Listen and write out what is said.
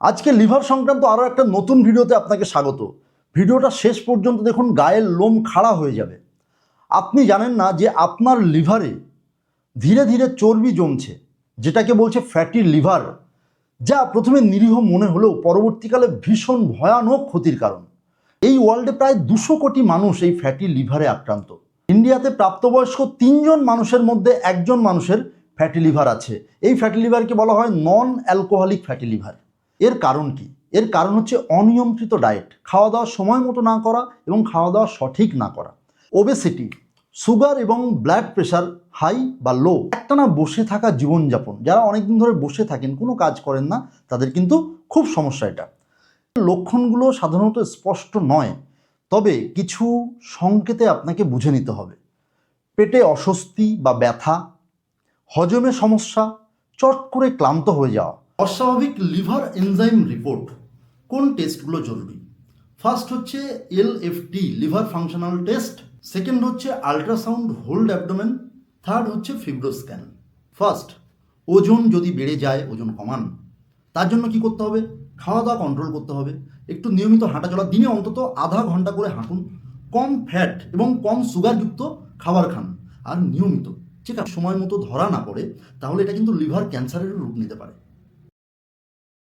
আজকে লিভার সংক্রান্ত আরও একটা নতুন ভিডিওতে আপনাকে স্বাগত। ভিডিওটা শেষ পর্যন্ত দেখুন, গায়ের লোম খাড়া হয়ে যাবে। আপনি জানেন না যে আপনার লিভারে ধীরে ধীরে চর্বি জমছে, যেটাকে বলছে ফ্যাটি লিভার, যা প্রথমে নিরীহ মনে হলেও পরবর্তীকালে ভীষণ ভয়ানক ক্ষতির কারণ। এই ওয়ার্ল্ডে প্রায় দুশো কোটি মানুষ এই ফ্যাটি লিভারে আক্রান্ত। ইন্ডিয়াতে প্রাপ্তবয়স্ক তিনজন মানুষের মধ্যে একজন মানুষের ফ্যাটি লিভার আছে। এই ফ্যাটি লিভারকে বলা হয় নন অ্যালকোহলিক ফ্যাটি লিভার। এর কারণ কি? এর কারণ হচ্ছে অনিয়ন্ত্রিত ডায়েট খাওয়া দাওয়া সময় মতো না করা এবং খাওয়া দাওয়া সঠিক না করা। ওবেসিটি সুগার এবং ব্লাড প্রেশার হাই বা লো একটানা বসে থাকা জীবনযাপন। যারা অনেকদিন ধরে বসে থাকেন, কোনো কাজ করেন না, তাদের কিন্তু খুব সমস্যা এটা। লক্ষণগুলো সাধারণত স্পষ্ট নয়, তবে কিছু সংকেতে আপনাকে বুঝে নিতে হবে। পেটে অস্বস্তি বা ব্যথা, হজমে সমস্যা, চট করে ক্লান্ত হয়ে যাওয়া অস্বাভাবিক লিভার এনজাইম রিপোর্ট। কোন টেস্টগুলো জরুরি? ফার্স্ট হচ্ছে L F LFT liver functional test. Second হচ্ছে আল্ট্রাসাউন্ড, হোল্ড অ্যাবডোমেন। থার্ড হচ্ছে ফিব্রোস্ক্যান। ফার্স্ট, ওজন যদি বেড়ে যায়, ওজন কমান। তার জন্য কি করতে হবে? খাওয়া দাওয়া কন্ট্রোল করতে হবে। একটু নিয়মিত হাঁটা চলা দিনে অন্তত আধা ঘণ্টা করে হাঁটুন। কম ফ্যাট এবং কম সুগারযুক্ত খাবার খান। আর নিয়মিত। চেক সময় মতো ধরা না পড়ে, তাহলে এটা কিন্তু লিভার ক্যান্সারের রূপ নিতে পারে।